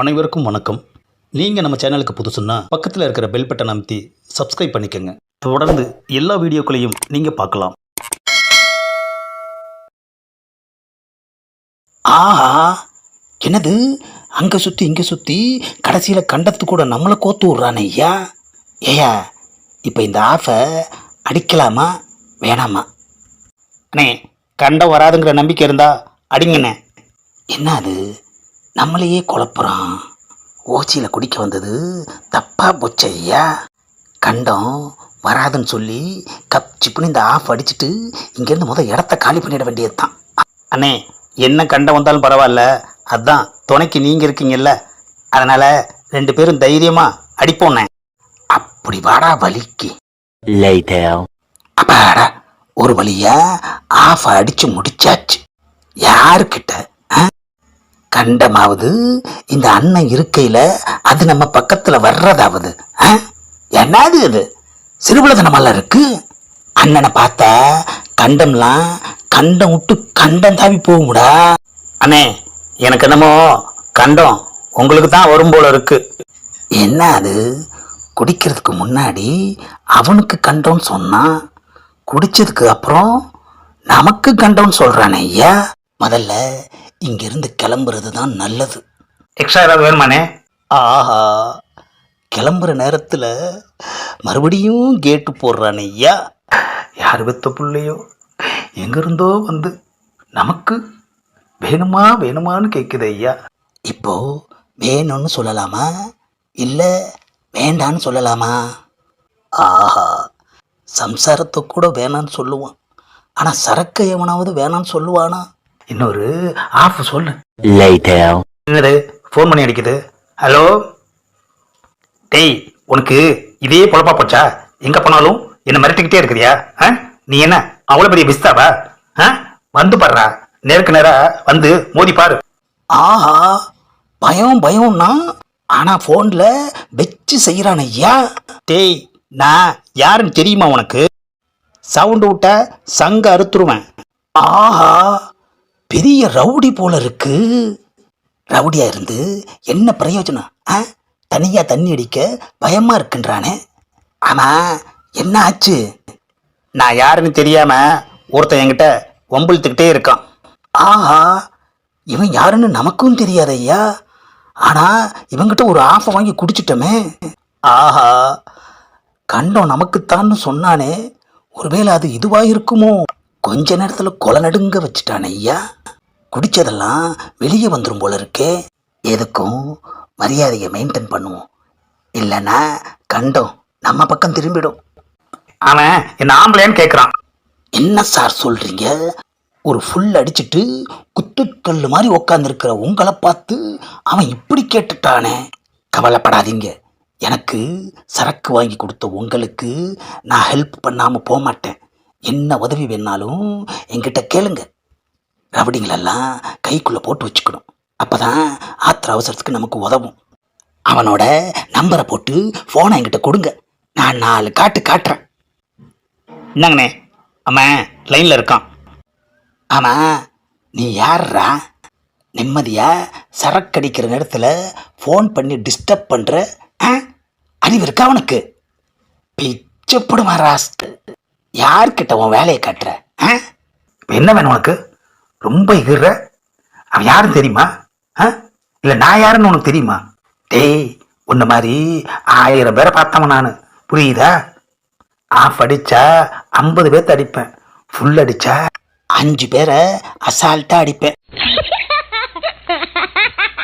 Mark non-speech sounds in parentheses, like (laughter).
அனைவருக்கும் வணக்கம். நீங்கள் நம்ம சேனலுக்கு புதுசுன்னா பக்கத்தில் இருக்கிற பெல் பட்டன் அமைத்தி சப்ஸ்கிரைப் பண்ணிக்கோங்க. தொடர்ந்து எல்லா வீடியோக்களையும் நீங்கள் பார்க்கலாம். ஆஹா என்னது? அங்கே சுற்றி இங்கே சுற்றி கடைசியில் கண்டத்து கூட நம்மளை கோத்து விட்றானே ஐயா. ஏயா இப்போ இந்த ஆஃபை அடிக்கலாமா? வேணாமா? அண்ணே கண்டம் வராதுங்கிற நம்பிக்கை இருந்தா அடிங்கண்ணே. என்ன அது? நம்மளையே குழப்புறான். ஓச்சியில் குடிக்க வந்தது தப்பா போச்சு ஐயா. கண்டம் வராதுன்னு சொல்லி கப் சிப்புன்னு இந்த ஆஃப் அடிச்சிட்டு இங்கேருந்து முத இடத்த காலி பண்ணிட வேண்டியது தான் அண்ணே என்ன கண்டம் வந்தாலும் பரவாயில்ல. அதான் துணைக்கு நீங்கள் இருக்கீங்கல்ல. அதனால் ரெண்டு பேரும் தைரியமாக அடிப்போண்ணே அப்படி வாடா வலிக்கு. அப்பாடா ஒரு வழியா ஆஃப் அடிச்சு முடிச்சாச்சு. யாருக்கிட்ட? கண்டமாவது இந்த அண்ணன் இருக்கையில அது நம்ம பக்கத்துல வர்றதாவது? என்னது இது? சிறுபுலதனமெல்லாம் இருக்கு. அண்ணனை பார்த்தா கண்டம்லாம் கண்டம் விட்டு கண்டம் தாவி போகும்டா. அண்ணே எனக்கு என்னமோ கண்டம் உங்களுக்கு தான் வரும் போல இருக்கு. என்ன அது? குடிக்கிறதுக்கு முன்னாடி அவனுக்கு கண்டோன்னு சொன்னான் குடிச்சதுக்கு அப்புறம் நமக்கு கண்டோன்னு சொல்றானே ஐயா. முதல்ல இங்கிருந்து கிளம்புறது தான் நல்லது. எக்ஸ்ட்ரா ஏதாவது வேணுமானே ஆஹா கிளம்புற நேரத்தில் மறுபடியும் கேட்டு போடுறானே ஐயா. யார் பெத்த பிள்ளையோ? எங்கிருந்தோ வந்து நமக்கு வேணுமா வேணுமான்னு கேட்குது ஐயா. இப்போ வேணும்னு சொல்லலாமா? இல்லை வேண்டான்னு சொல்லலாமா? ஆஹா சம்சாரத்தை கூட வேணான்னு சொல்லுவான். ஆனால் சரக்கு எவனாவது வேணான்னு சொல்லுவானா? இன்னொரு ஆஃப் சொல்லு. Later. என்னது? ஃபோன் பண்ணி அடிக்குது. ஹலோ டேய் உனக்கு இதே பொழப்பா போச்சா? எங்கே போனாலும் என்னை மிரட்டிக்கிட்டே இருக்கிறியா? ஆ? நீ என்ன? அவ்வளோ பெரிய பிஸ்தாவா? ஆ? வந்து பாடுறா நேருக்கு நேரா வந்து மோதி பாரு. ஆஹா பயம் பயம்னா? ஆனா ஃபோன்ல வச்சு செய்யறான் ஐயா. டேய் நான் யாருன்னு தெரியுமா உனக்கு? சவுண்டு விட்ட சங்க அறுத்துருவேன். ஆஹா. பெரிய ரவுடி போல இருக்கு. ரவுடியா இருந்து என்ன பிரயோஜனம்? ஆ? தனியா தண்ணி அடிக்க பயமா இருக்குன்றானே. ஆமா என்ன ஆச்சு? நான் யாருன்னு தெரியாம ஒருத்தன் என்கிட்ட வம்பிழுத்துக்கிட்டே இருக்கான். ஆஹா இவன் யாருன்னு நமக்கும் தெரியாது ஐயா. ஆனா இவங்கிட்ட ஒரு ஆஃபை வாங்கி குடிச்சிட்டோமே. ஆஹா கண்டம் நமக்குத்தான்னு சொன்னானே. ஒருவேளை அது இதுவாக இருக்குமோ? கொஞ்ச நேரத்துல கொலை நடுங்க வச்சுட்டானே ஐயா. குடிச்சதெல்லாம் வெளியே வந்துடும் போல இருக்கே. எதுக்கும்? மரியாதையை மெயின்டைன் பண்ணுவோம். இல்லைன்னா கண்டம் நம்ம பக்கம் திரும்பிடும். அவன் என்ன ஆம்பளைன்னு கேட்குறான் என்ன சார் சொல்றீங்க? ஒரு ஃபுல் அடிச்சிட்டு குத்துக்கல் மாதிரி உக்காந்துருக்கிற உங்களை பார்த்து அவன் இப்படி கேட்டுட்டானே. கவலைப்படாதீங்க. எனக்கு சரக்கு வாங்கி கொடுத்த உங்களுக்கு நான் ஹெல்ப் பண்ணாமல் போக மாட்டேன் என்ன உதவி வேணாலும் என்கிட்ட கேளுங்க. ரவடிங்களெல்லாம் கைக்குள்ளே போட்டு வச்சுக்கணும். அப்போ தான் ஆத்திர அவசரத்துக்கு நமக்கு உதவும். அவனோட நம்பரை போட்டு ஃபோனை என்கிட்ட கொடுங்க. நான் நாலு காட்டு காட்டுறேன். என்னங்கண்ணே? அவன் லைனில் இருக்கான். ஆமாம் நீ யார்ரா நிம்மதியா சரக்கு அடிக்கிற நேரத்தில் ஃபோன் பண்ணி டிஸ்டர்ப் பண்ணுற அறிவு இருக்கா அவனுக்கு? பிச்சப்படுமா ராஸ்ட் யார்கிட்ட உன் வேலையை காட்டுற? என்ன வேணும் உனக்கு? ரொம்ப எகிற அவன் யாருன்னு தெரியுமா? ஆ? இல்லை நான் யாருன்னு உனக்கு தெரியுமா? டேய் உன்ன மாதிரி ஆயிரம் பேரை பார்த்தவன் நான். புரியுதா? ஆஃப் அடிச்சா ஐம்பது பேர்த்த அடிப்பேன். ஃபுல் அடிச்சா அஞ்சு பேரை அசால்ட்டாக அடிப்பேன். (laughs)